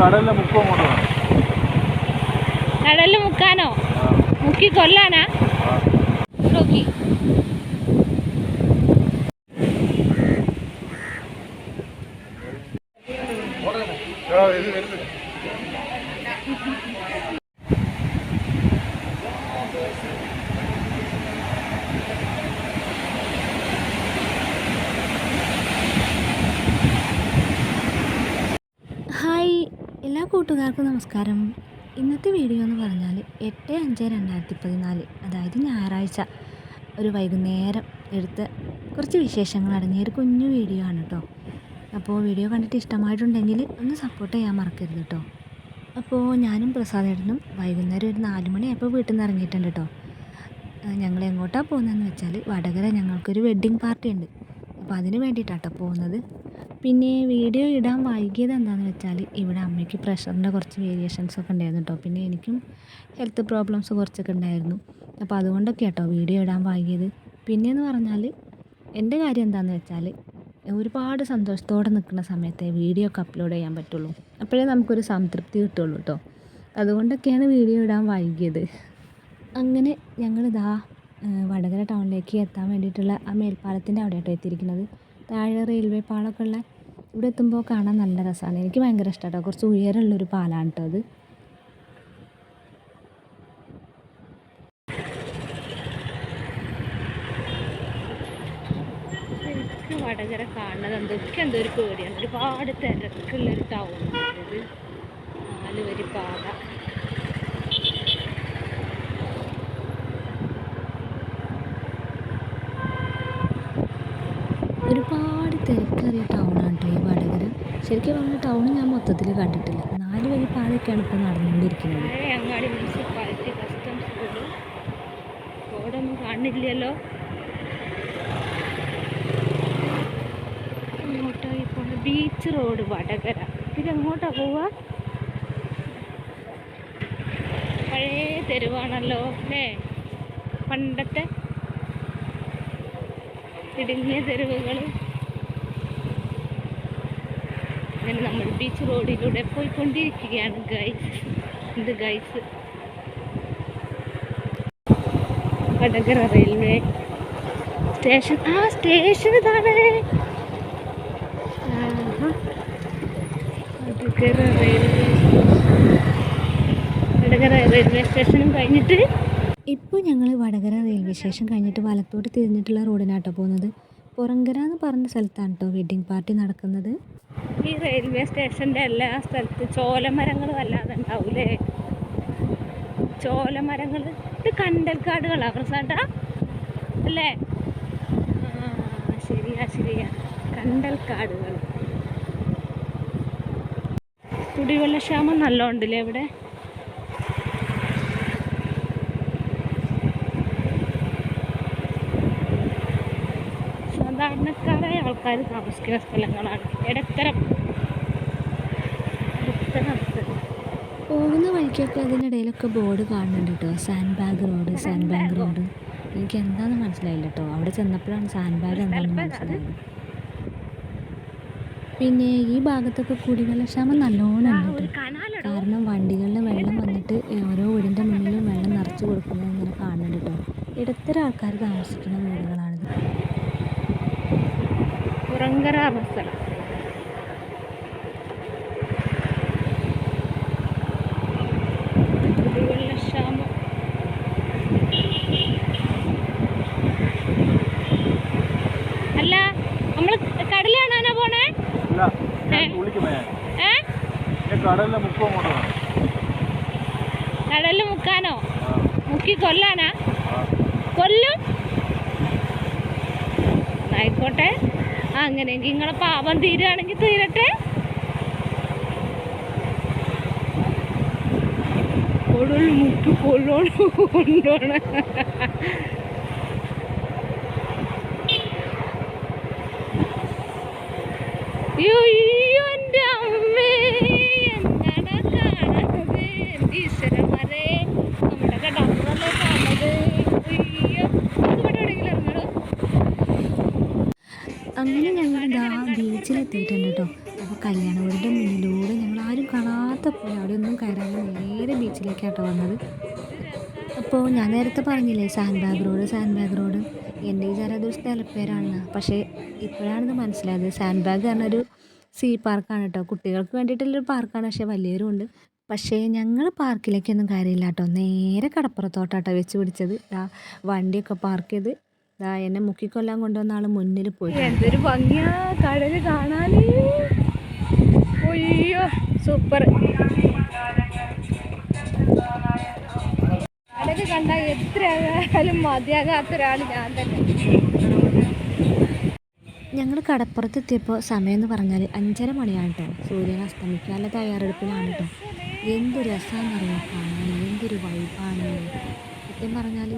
കടലിലെ മുക്കോ കടലിൽ മുക്കാനോ? മുക്കി കൊല്ലാനാ? നോക്കി ആ, ഇത് വരുന്നു. ഹായ് എല്ലാ കൂട്ടുകാർക്കും നമസ്കാരം. ഇന്നത്തെ വീഡിയോ എന്ന് പറഞ്ഞാൽ എട്ട് അഞ്ച് രണ്ടായിരത്തി പതിനാല് അതായത് ഞായറാഴ്ച ഒരു വൈകുന്നേരം എടുത്ത കുറച്ച് വിശേഷങ്ങൾ അടങ്ങിയ ഒരു കുഞ്ഞു വീഡിയോ ആണ് കേട്ടോ അപ്പോൾ വീഡിയോ കണ്ടിട്ട് ഇഷ്ടമായിട്ടുണ്ടെങ്കിൽ ഒന്ന് സപ്പോർട്ട് ചെയ്യാൻ മറക്കരുത് കേട്ടോ അപ്പോൾ ഞാനും പ്രസാദേട്ടനും വൈകുന്നേരം ഒരു നാല് മണിയായപ്പോൾ വീട്ടിൽ നിന്ന് ഇറങ്ങിയിട്ടുണ്ട് കേട്ടോ ഞങ്ങൾ എങ്ങോട്ടാണ് പോകുന്നതെന്ന് വെച്ചാൽ വടകര ഞങ്ങൾക്കൊരു വെഡ്ഡിങ് പാർട്ടി ഉണ്ട്. അപ്പോൾ അതിന് വേണ്ടിയിട്ടാട്ടോ പോകുന്നത്. പിന്നെ വീഡിയോ ഇടാൻ വൈകിയത് എന്താണെന്ന് വെച്ചാൽ ഇവിടെ അമ്മയ്ക്ക് പ്രഷറിന്റെ കുറച്ച് വേരിയേഷൻസ് ഒക്കെ ഉണ്ടായിരുന്നു കേട്ടോ പിന്നെ എനിക്കും ഹെൽത്ത് പ്രോബ്ലംസ് കുറച്ചൊക്കെ ഉണ്ടായിരുന്നു. അപ്പോൾ അതുകൊണ്ടൊക്കെ കേട്ടോ വീഡിയോ ഇടാൻ വൈകിയത്. പിന്നെയെന്ന് പറഞ്ഞാൽ എന്റെ കാര്യം എന്താണെന്ന് വെച്ചാൽ ഒരുപാട് സന്തോഷത്തോടെ നിൽക്കുന്ന സമയത്തെ വീഡിയോ ഒക്കെ അപ്ലോഡ് ചെയ്യാൻ പറ്റുള്ളൂ. അപ്പോഴേ നമുക്കൊരു സംതൃപ്തി കിട്ടുള്ളൂ കേട്ടോ അതുകൊണ്ടൊക്കെയാണ് വീഡിയോ ഇടാൻ വൈകിയത്. അങ്ങനെ ഞങ്ങളിതാ വടകര ടൗണിലേക്ക് എത്താൻ വേണ്ടിയിട്ടുള്ള ആ മേൽപ്പാലത്തിന്റെ അവിടെയാട്ടോ എത്തിയിരിക്കുന്നത്. താഴെ റെയിൽവേ പാളമൊക്കെ ഉള്ള ഇവിടെ എത്തുമ്പോൾ കാണാൻ നല്ല രസമാണ് എനിക്ക് ഭയങ്കര ഇഷ്ടമാണ് കുറച്ച് ഉയരമുള്ളൊരു പാലാണ് കേട്ടോ അത്. വടകര കാണുന്നത് എന്തൊക്കെ എന്തോ ഒരു പേടിയാണ്. ഒരുപാട് തിരക്കുള്ളൊരു ടൗൺ ഇത് നാല് വരി പാത ഒരുപാട് തിരക്കേറിയ ടൗണാണ് കേട്ടോ ഈ വടകര ശരിക്കും പറഞ്ഞാൽ ടൗൺ ഞാൻ മൊത്തത്തിൽ കണ്ടിട്ടില്ല. നാല് വരി പാതയൊക്കെയാണ് ഇപ്പോൾ നടന്നുകൊണ്ടിരിക്കുന്നത്. കാണില്ലല്ലോ. Beach road Vadakara. ഇതെങ്ങോട്ടാ പോവാ? പഴയ തെരുവാണല്ലോ അല്ലേ? പണ്ടത്തെ ഇടുങ്ങിയ തെരുവുകൾ അങ്ങനെ നമ്മൾ ബീച്ച് റോഡിലൂടെ പോയിക്കൊണ്ടിരിക്കുകയാണ് ഗൈസ് ഇത് ഗൈസ് വടകര റെയിൽവേ സ്റ്റേഷൻ ആ സ്റ്റേഷൻ ഇതാണ്. വടകര റെയിൽവേ വടകര റെയിൽവേ സ്റ്റേഷനും കഴിഞ്ഞിട്ട് ഇപ്പോൾ ഞങ്ങൾ വടകര റെയിൽവേ സ്റ്റേഷൻ കഴിഞ്ഞിട്ട് വലത്തോട്ട് തിരിഞ്ഞിട്ടുള്ള റോഡിനാട്ടോ പോകുന്നത്. പുറങ്കര എന്ന് പറഞ്ഞ സ്ഥലത്താണ് കേട്ടോ വെഡ്ഡിങ് പാർട്ടി നടക്കുന്നത്. ഈ റെയിൽവേ സ്റ്റേഷന്റെ എല്ലാ സ്ഥലത്ത് ചോലമരങ്ങൾ വല്ലാതെ ഉണ്ടാവൂലേ? ചോലമരങ്ങൾ ഇത് കണ്ടൽക്കാടുകളാ പ്രസാദ. അല്ലേ? ശരിയാ ശരിയാ. കണ്ടൽക്കാടുകൾ കുടിവെള്ളക്ഷാമം നല്ലോണ്ടല്ലേ ഇവിടെ? ആൾക്കാർ താമസിക്കുന്ന സ്ഥലങ്ങളാണ്. ഇടത്തരം. പോകുന്ന വഴിക്കൊക്കെ അതിനിടയിലൊക്കെ ബോർഡ് കാണുന്നുണ്ട് കേട്ടോ sand bag road sand bag road. എനിക്ക് എന്താണെന്ന് മനസ്സിലായില്ല കേട്ടോ അവിടെ ചെന്നപ്പോഴാണ് സാൻഡ് ബാഗ് എന്താണെന്ന് മനസ്സിലായത്. പിന്നെ ഈ ഭാഗത്തൊക്കെ കുടിവെള്ളക്ഷാമം നല്ലോണം ഉണ്ട് കാരണം വണ്ടികളിൽ വെള്ളം വന്നിട്ട് ഓരോ വീടിന്റെ മുന്നിലും വെള്ളം നിറച്ച് കൊടുക്കുന്നത് ഇങ്ങനെ കാണുന്നുണ്ട് കേട്ടോ ഇടത്തരം ആൾക്കാർ താമസിക്കുന്ന വീടുകളാണിത്. പുറങ്കര സ്ഥലം കുടിവെള്ളക്ഷാമം അല്ല നമ്മൾ കടൽ കാണാനാ പോണേ ഇല്ല ഞാൻ കുളിക്ക് പോയാ ഏ ഞാൻ കടലിലെ മുക്കോ അങ്ങോട്ട് വേണം കടലിൽ മുക്കാനോ ആ മുക്കി കൊല്ലാനാ ആ കൊല്ലും ആയിക്കോട്ടെ ആ അങ്ങനെയെങ്കിൽ നിങ്ങളെ പാപം തീരുകയാണെങ്കിൽ തീരട്ടെ. കൊടൽ മുക്കി അയ്യോ എന്റെ അമ്മേ എന്നാടാ കാണണത് എന്റെ ഈശ്വരന്മാരെ നമ്മുടെ കടാപ്പുറല്ലേ കാണുന്നത് അയ്യോ നമുക്ക് ഇവിടെ എവിടെയെങ്കിലും ഇറങ്ങണോ അങ്ങനെ ഞങ്ങൾ ദാ ബീച്ചിലെത്തിയിട്ടുണ്ട് കേട്ടോ. അപ്പോൾ കല്യാണ വീടിന്റെ മുന്നിലൂടെ ഞങ്ങൾ ആരും കാണാത്ത പോലെ അവിടെ ഒന്നും കയറാതെ നേരെ ബീച്ചിലേക്കാട്ടോ വന്നത്. അപ്പോൾ ഞാൻ നേരത്തെ പറഞ്ഞില്ലേ sandbag bag road. Sand bag road എന്റെ വിചാരം അതൊരു പക്ഷേ ഇപ്പോഴാണിത് മനസ്സിലായത്. സാൻബാഗ് ബാഗ് പറഞ്ഞൊരു സീ പാർക്കാണ് കേട്ടോ കുട്ടികൾക്ക് വേണ്ടിയിട്ടുള്ളൊരു പാർക്കാണ് പക്ഷേ വലിയവരും ഉണ്ട്. പക്ഷേ ഞങ്ങൾ പാർക്കിലേക്കൊന്നും കയറിയില്ല കേട്ടോ നേരെ കടപ്പുറത്തോട്ടാട്ടോ വെച്ച് പിടിച്ചത്. വണ്ടിയൊക്കെ പാർക്ക് ചെയ്ത് ദാ എന്നെ മുക്കിക്കൊല്ലാൻ കൊണ്ടുവന്ന ആൾ മുന്നിൽ പോയി. എന്തൊരു ഭംഗിയാ. കടൽ കാണാന്. ഒയ്യോ സൂപ്പർ. കടൽ കണ്ട എത്ര ആയാലും മതിയാകാത്ത ഒരാൾ ഞാൻ തന്നെ. ഞങ്ങൾ കടപ്പുറത്തെത്തിയപ്പോൾ സമയം എന്ന് പറഞ്ഞാൽ അഞ്ചര മണിയാണ് കേട്ടോ സൂര്യൻ അസ്തമിക്കാനുള്ള തയ്യാറെടുപ്പിലാണ് കേട്ടോ എന്ത് രസമാണെന്നറിയാം കാണാൻ എന്തൊരു വൈബാണ് സത്യം പറഞ്ഞാൽ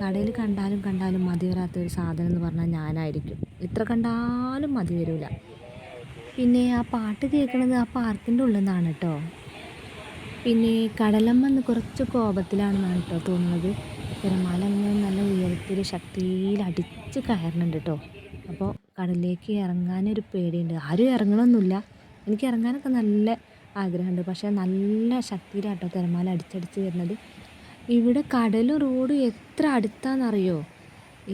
കടയിൽ കണ്ടാലും കണ്ടാലും മതി വരാത്ത ഒരു സാധനം എന്ന് പറഞ്ഞാൽ ഞാനായിരിക്കും. ഇത്ര കണ്ടാലും മതി വരില്ല പിന്നെ ആ പാട്ട് കേൾക്കുന്നത് ആ പാർക്കിന്റെ ഉള്ളിൽ നിന്നാണ് കേട്ടോ പിന്നെ കടലമ്മ എന്ന് കുറച്ച് കോപത്തിലാണെന്നാണ് കേട്ടോ തോന്നുന്നത്. തിരമാല നല്ല ഉയരത്തിൽ ശക്തിയിൽ അടിച്ച് കയറുന്നുണ്ട് കേട്ടോ അപ്പോൾ കടലിലേക്ക് ഇറങ്ങാനൊരു പേടിയുണ്ട്. ആരും ഇറങ്ങണമെന്നില്ല എനിക്ക് ഇറങ്ങാനൊക്കെ നല്ല ആഗ്രഹമുണ്ട്. പക്ഷേ നല്ല ശക്തിയിലാട്ടോ തിരമാല അടിച്ചടിച്ച് വരുന്നത്. ഇവിടെ കടലും റോഡും എത്ര അടുത്താണെന്നറിയോ?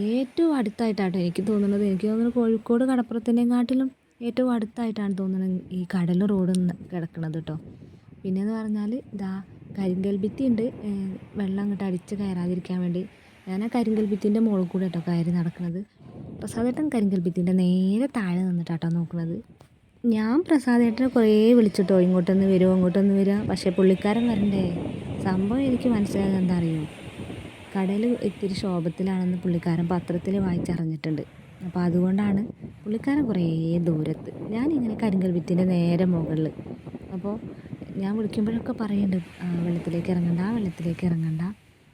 ഏറ്റവും അടുത്തായിട്ടാട്ടോ എനിക്ക് തോന്നുന്നത്. എനിക്ക് തോന്നുന്നത് കോഴിക്കോട് കടപ്പുറത്തിനെക്കാട്ടിലും ഏറ്റവും അടുത്തായിട്ടാണ് തോന്നുന്നത് ഈ കടലും റോഡും കിടക്കുന്നത് കേട്ടോ പിന്നെയെന്ന് പറഞ്ഞാൽ ഇതാ കരിങ്കൽ ഭിത്തി ഉണ്ട്. വെള്ളം അങ്ങോട്ട് അടിച്ച് കയറാതിരിക്കാൻ വേണ്ടി ഞാൻ ആ കരിങ്കൽ ഭിത്തിന്റെ മുകളിൽ കൂടെ കേട്ടോ കയറി നടക്കുന്നത് പ്രസാദേട്ടൻ കരിങ്കൽ ഭിത്തിന്റെ നേരെ താഴെ നിന്നിട്ടാട്ടോ നോക്കുന്നത് ഞാൻ പ്രസാദേട്ടനെ കുറേ വിളിച്ചിട്ടോ ഇങ്ങോട്ടൊന്ന് വരുമോ അങ്ങോട്ടൊന്ന് വരുമോ പക്ഷേ പുള്ളിക്കാരൻ വരണ്ടേ? സംഭവം എനിക്ക് മനസ്സിലായത് എന്താ അറിയോ കടൽ ഇത്തിരി ശോഭത്തിലാണെന്ന് പുള്ളിക്കാരൻ പത്രത്തിൽ വായിച്ചറിഞ്ഞിട്ടുണ്ട്. അപ്പോൾ അതുകൊണ്ടാണ് പുള്ളിക്കാരൻ കുറേ ദൂരത്ത്. ഞാനിങ്ങനെ കരിങ്കൽ വിറ്റിന്റെ നേരെ മുകളിൽ. അപ്പോൾ ഞാൻ വിളിക്കുമ്പോഴൊക്കെ പറയുന്നുണ്ട് "ആ, വെള്ളത്തിലേക്ക് ഇറങ്ങണ്ട വെള്ളത്തിലേക്ക് ഇറങ്ങണ്ട.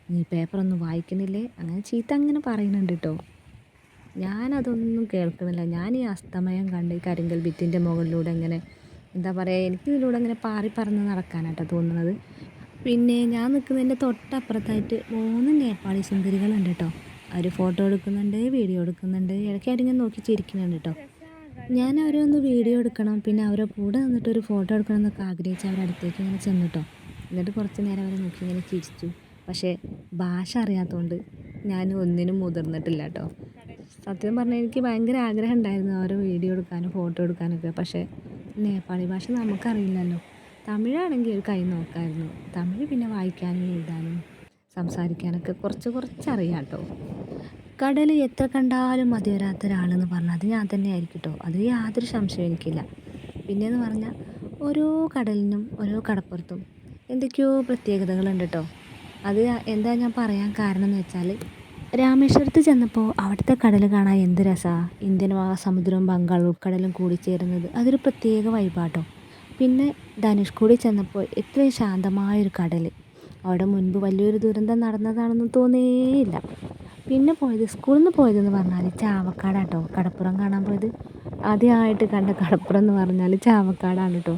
നീ പേപ്പറൊന്നും വായിക്കുന്നില്ലേ? അങ്ങനെ ചീത്ത അങ്ങനെ പറയുന്നുണ്ട് കേട്ടോ. ഞാനതൊന്നും കേൾക്കുന്നില്ല. ഞാൻ ഈ അസ്തമയം കണ്ട് ഈ കരിങ്കൽ ഭിത്തിന്റെ മുകളിലൂടെ ഇങ്ങനെ എന്താ പറയുക എനിക്കിതിലൂടെ അങ്ങനെ പാറി പറന്ന് നടക്കാനായിട്ടാണ് തോന്നുന്നത്. പിന്നെ ഞാൻ നിൽക്കുന്നതിന്റെ തൊട്ടപ്പുറത്തായിട്ട് മൂന്ന് നേപ്പാളി സുന്ദരികളുണ്ട് കേട്ടോ. അവർ ഫോട്ടോ എടുക്കുന്നുണ്ട് വീഡിയോ എടുക്കുന്നുണ്ട് ഇടയ്ക്ക് ആരെങ്കിലും നോക്കി ചിരിക്കുന്നുണ്ട് കേട്ടോ. ഞാൻ അവരെ ഒന്ന് വീഡിയോ എടുക്കണം പിന്നെ അവരെ കൂടെ നിന്നിട്ട് ഒരു ഫോട്ടോ എടുക്കണം എന്നൊക്കെ ആഗ്രഹിച്ച് അവരുടെ അടുത്തേക്ക് ഇങ്ങനെ ചെന്നു കേട്ടോ. എന്നിട്ട് കുറച്ച് നേരം അവരെ നോക്കി ഇങ്ങനെ ചിരിച്ചു. പക്ഷേ ഭാഷ അറിയാത്തതുകൊണ്ട് ഞാൻ ഒന്നിനും മുതിർന്നിട്ടില്ല കേട്ടോ. സത്യം പറഞ്ഞാൽ എനിക്ക് ഭയങ്കര ആഗ്രഹം ഉണ്ടായിരുന്നു അവരെ വീഡിയോ എടുക്കാനും ഫോട്ടോ എടുക്കാനൊക്കെ. പക്ഷേ നേപ്പാളി ഭാഷ നമുക്കറിയില്ലല്ലോ. തമിഴാണെങ്കിൽ ഒരു കൈ നോക്കായിരുന്നു. തമിഴ് പിന്നെ വായിക്കാനും എഴുതാനും സംസാരിക്കാനൊക്കെ കുറച്ച് കുറച്ച് അറിയാം കേട്ടോ കടൽ എത്ര കണ്ടാലും മതി വരാത്ത ഒരാളെന്ന് പറഞ്ഞാൽ അത് ഞാൻ തന്നെ ആയിരിക്കും കേട്ടോ അത് യാതൊരു സംശയവും എനിക്കില്ല. പിന്നെയെന്ന് പറഞ്ഞാൽ ഓരോ കടലിനും ഓരോ കടപ്പുറത്തും എന്തൊക്കെയോ പ്രത്യേകതകളുണ്ട് കേട്ടോ അത് എന്താ ഞാൻ പറയാൻ കാരണം എന്ന് വെച്ചാൽ രാമേശ്വരത്ത് ചെന്നപ്പോൾ അവിടുത്തെ കടൽ കാണാൻ എന്ത് രസമാണ് ഇന്ത്യൻ മഹാസമുദ്രവും ബംഗാൾ ഉൾക്കടലും കൂടി ചേരുന്നത്. അതൊരു പ്രത്യേക വൈബാട്ടോ പിന്നെ ധനുഷ്കോടി ചെന്നപ്പോൾ ഇത്രയും ശാന്തമായൊരു കടൽ അവിടെ മുൻപ് വലിയൊരു ദുരന്തം നടന്നതാണെന്ന് തോന്നേയില്ല. പിന്നെ പോയത് സ്കൂളിൽ നിന്ന് പോയതെന്ന് പറഞ്ഞാൽ ചാവക്കാടാട്ടോ. കടപ്പുറം കാണാൻ പോയത്. ആദ്യമായിട്ട് കണ്ട കടപ്പുറം എന്ന് പറഞ്ഞാൽ ചാവക്കാടാണ് കേട്ടോ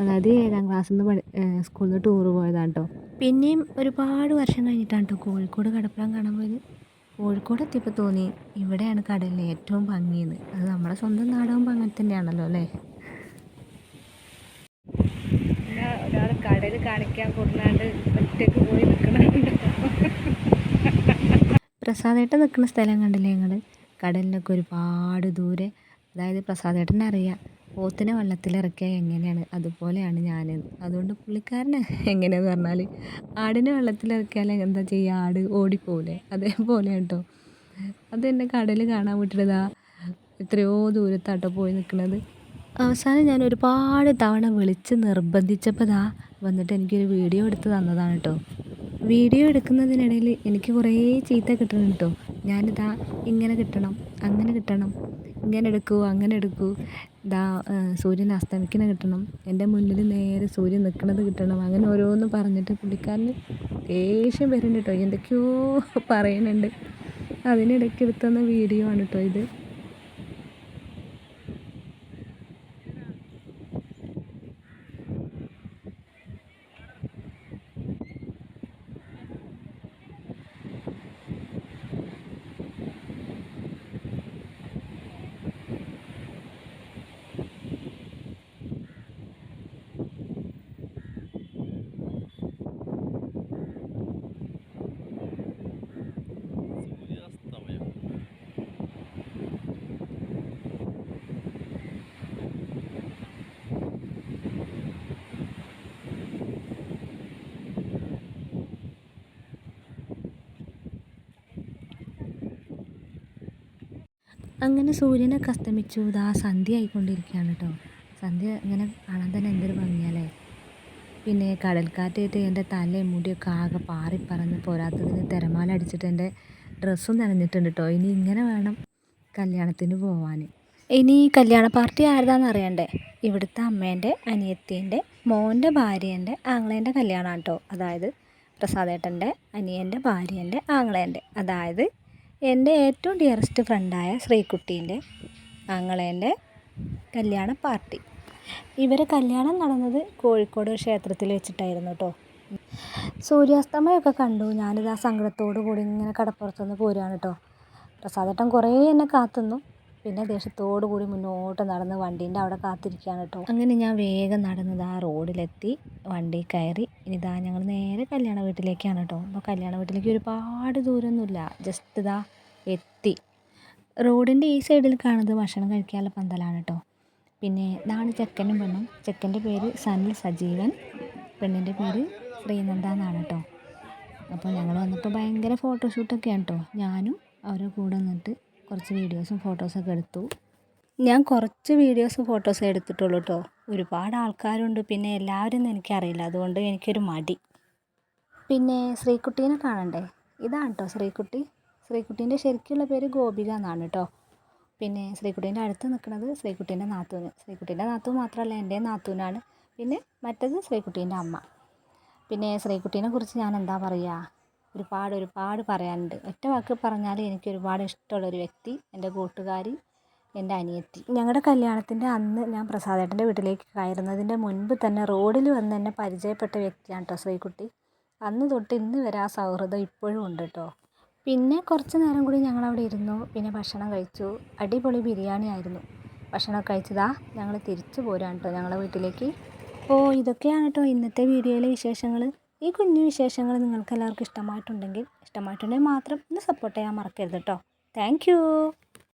അതായത് ഏഴാം ക്ലാസ്സിൽ നിന്ന് പഠി സ്കൂളിൽ നിന്ന് ടൂറ് പോയതാണ് കേട്ടോ പിന്നെയും ഒരുപാട് വർഷം കഴിഞ്ഞിട്ടാണ് കേട്ടോ കോഴിക്കോട് കടപ്പുറം കാണാൻ പോയത്. കോഴിക്കോട് എത്തിയപ്പോൾ തോന്നി ഇവിടെയാണ് കടലിന് ഏറ്റവും ഭംഗിയെന്ന് അത് നമ്മുടെ സ്വന്തം നാടാകുമ്പോൾ അങ്ങനെ തന്നെയാണല്ലോ അല്ലേ പിന്നെ ഒരാൾ കടൽ കാണിക്കാൻ കൊടുക്കാണ്ട് ഒറ്റയ്ക്ക് പോയി നിൽക്കണുണ്ട് പ്രസാദേട്ടൻ നിൽക്കുന്ന സ്ഥലം കണ്ടില്ലേ ഞങ്ങൾ കടലിനൊക്കെ ഒരുപാട് ദൂരെ. അതായത് പ്രസാദേട്ടനെ അറിയാം. പോത്തിനെ വെള്ളത്തിലിറക്കിയാൽ എങ്ങനെയാണ്? അതുപോലെയാണ് ഞാൻ അതുകൊണ്ട് പുള്ളിക്കാരന് എങ്ങനെയാന്ന് പറഞ്ഞാൽ ആടിനെ വെള്ളത്തിലിറക്കിയാൽ എന്താ ചെയ്യുക ആട് ഓടിപ്പോലെ അതേപോലെ കേട്ടോ. അത് എന്നെ കടൽ കാണാൻ വിട്ടിട്ടതാ. എത്രയോ ദൂരത്താട്ടോ പോയി നിൽക്കുന്നത് അവസാനം ഞാൻ ഒരുപാട് തവണ വിളിച്ച് നിർബന്ധിച്ചപ്പോൾ ദാ വന്നിട്ട് എനിക്കൊരു വീഡിയോ എടുത്ത് തന്നതാണ് കേട്ടോ വീഡിയോ എടുക്കുന്നതിനിടയിൽ എനിക്ക് കുറേ ചീത്ത കിട്ടണം കേട്ടോ ഞാനിതാ ഇങ്ങനെ കിട്ടണം അങ്ങനെ കിട്ടണം ഇങ്ങനെ എടുക്കൂ അങ്ങനെ എടുക്കൂ. ഇതാ സൂര്യൻ അസ്തമിക്കണ കിട്ടണം എന്റെ മുന്നിൽ നേരെ സൂര്യൻ നിൽക്കുന്നത് കിട്ടണം അങ്ങനെ ഓരോന്ന് പറഞ്ഞിട്ട് പുള്ളിക്കാരന് ദേഷ്യം വരുന്നുണ്ട് കേട്ടോ എന്തൊക്കെയോ പറയുന്നുണ്ട്. അതിനിടയ്ക്ക് എടുത്തുന്ന വീഡിയോ ആണ് കേട്ടോ ഇത്. അങ്ങനെ സൂര്യനൊക്കെ അസ്തമിച്ചു. ഇതാ സന്ധ്യ ആയിക്കൊണ്ടിരിക്കുകയാണ് കേട്ടോ സന്ധ്യ ഇങ്ങനെ കാണാൻ തന്നെ എന്തൊരു ഭംഗിയല്ലേ? പിന്നെ കടൽക്കാറ്റേറ്റ് എന്റെ തലയും മുടിയൊക്കെ ആകെ പാറിപ്പറന്ന് പോരാത്തതിന് തിരമാല അടിച്ചിട്ട് എന്റെ ഡ്രസ്സും നനഞ്ഞിട്ടുണ്ട് കേട്ടോ ഇനി ഇങ്ങനെ വേണം കല്യാണത്തിന് പോവാൻ ഇനി കല്യാണ പാർട്ടി ആരുതാന്ന് അറിയണ്ടേ? ഇവിടുത്തെ അമ്മേന്റെ അനിയത്തിന്റെ മോന്റെ ഭാര്യേന്റെ ആങ്ങളേന്റെ കല്യാണം കേട്ടോ അതായത് പ്രസാദേട്ടന്റെ അനിയന്റെ ഭാര്യേന്റെ ആങ്ങളേന്റെ. അതായത് എന്റെ ഏറ്റവും ഡിയറസ്റ്റ് ഫ്രണ്ടായ ശ്രീകുട്ടീന്റെ ആങ്ങളേന്റെ കല്യാണ പാർട്ടി. ഇവരെ കല്യാണം നടന്നത് കോഴിക്കോട് ക്ഷേത്രത്തിൽ വെച്ചിട്ടായിരുന്നു കേട്ടോ സൂര്യാസ്തമയമൊക്കെ കണ്ടു. ഞാനിത് ആ സങ്കടത്തോടു കൂടി ഇങ്ങനെ കടപ്പുറത്തുനിന്ന് പോരുകയാണ് കേട്ടോ പ്രസാദേട്ടൻ കുറേ എന്നെ കാത്തുന്നു. പിന്നെ ദേഷ്യത്തോടു കൂടി മുന്നോട്ട് നടന്ന് വണ്ടീന്റെ അവിടെ കാത്തിരിക്കുകയാണ് കേട്ടോ. അങ്ങനെ ഞാൻ വേഗം നടന്നത് ആ റോഡിലെത്തി വണ്ടി കയറി. ഇതാ ഞങ്ങൾ നേരെ കല്യാണ വീട്ടിലേക്കാണ് കേട്ടോ. അപ്പോൾ കല്യാണ വീട്ടിലേക്ക് ഒരുപാട് ദൂരമൊന്നുമില്ല ജസ്റ്റ് ഇതാ എത്തി. റോഡിന്റെ ഈ സൈഡിൽ കാണുന്നത് ഭക്ഷണം കഴിക്കാനുള്ള പന്തലാണ് കേട്ടോ. പിന്നെ ഇതാണ് ചെക്കനും പെണ്ണും. ചെക്കന്റെ പേര് സനിൽ സജീവൻ. പെണ്ണിന്റെ പേര് ശ്രീനന്ദ എന്നാണ് കേട്ടോ. അപ്പോൾ ഞങ്ങൾ വന്നപ്പോൾ ഭയങ്കര ഫോട്ടോഷൂട്ടൊക്കെയാണ് കേട്ടോ. ഞാനും അവരുടെ കൂടെ നിന്നിട്ട് കുറച്ച് വീഡിയോസും ഫോട്ടോസൊക്കെ എടുത്തു. ഞാൻ കുറച്ച് വീഡിയോസും ഫോട്ടോസും എടുത്തിട്ടുള്ളൂ കേട്ടോ ഒരുപാട് ആൾക്കാരുണ്ട്. പിന്നെ എല്ലാവരും എനിക്കറിയില്ല അതുകൊണ്ട് എനിക്കൊരു മടി. പിന്നെ ശ്രീകുട്ടീനെ കാണണ്ടേ? ഇതാണ് കേട്ടോ ശ്രീകുട്ടി. ശ്രീകുട്ടീന്റെ ശരിക്കുള്ള പേര് ഗോപിക എന്നാണ് കേട്ടോ പിന്നെ ശ്രീകുട്ടീന്റെ അടുത്ത് നിൽക്കുന്നത് ശ്രീകുട്ടീന്റെ നാത്തൂന്. ശ്രീകുട്ടീന്റെ നാത്തൂൻ മാത്രമല്ല എന്റെ നാത്തൂനാണ്. പിന്നെ മറ്റത് ശ്രീകുട്ടീന്റെ അമ്മ. പിന്നെ ശ്രീകുട്ടീനെ കുറിച്ച് ഞാൻ എന്താ പറയുക? ഒരുപാട് ഒരുപാട് പറയാനുണ്ട്. ഒറ്റ വാക്ക് പറഞ്ഞാൽ എനിക്ക് ഒരുപാട് ഇഷ്ടമുള്ളൊരു വ്യക്തി എന്റെ കൂട്ടുകാരി എന്റെ അനിയത്തി. ഞങ്ങളുടെ കല്യാണത്തിന്റെ അന്ന് ഞാൻ പ്രസാദേട്ടന്റെ വീട്ടിലേക്ക് കയറുന്നതിന്റെ മുൻപ് തന്നെ റോഡിൽ വന്ന് എന്നെ പരിചയപ്പെട്ട വ്യക്തിയാണ് കേട്ടോ ശ്രീകുട്ടി. അന്ന് തൊട്ട് ഇന്ന് വരെ ആ സൗഹൃദം ഇപ്പോഴും ഉണ്ട് കേട്ടോ പിന്നെ കുറച്ച് നേരം കൂടി ഞങ്ങളവിടെ ഇരുന്നു. പിന്നെ ഭക്ഷണം കഴിച്ചു. അടിപൊളി ബിരിയാണി ആയിരുന്നു. ഭക്ഷണം കഴിച്ചതാ ഞങ്ങൾ തിരിച്ചു പോരാണ് കേട്ടോ ഞങ്ങളുടെ വീട്ടിലേക്ക്. അപ്പോൾ ഇതൊക്കെയാണ് കേട്ടോ ഇന്നത്തെ വീഡിയോയിലെ വിശേഷങ്ങൾ ഈ കുഞ്ഞു വിശേഷങ്ങൾ നിങ്ങൾക്ക് എല്ലാവർക്കും ഇഷ്ടമായിട്ടുണ്ടെങ്കിൽ ഇഷ്ടമായിട്ടുണ്ടെങ്കിൽ മാത്രം ഒന്ന് സപ്പോർട്ട് ചെയ്യാൻ മറക്കരുത് കേട്ടോ താങ്ക്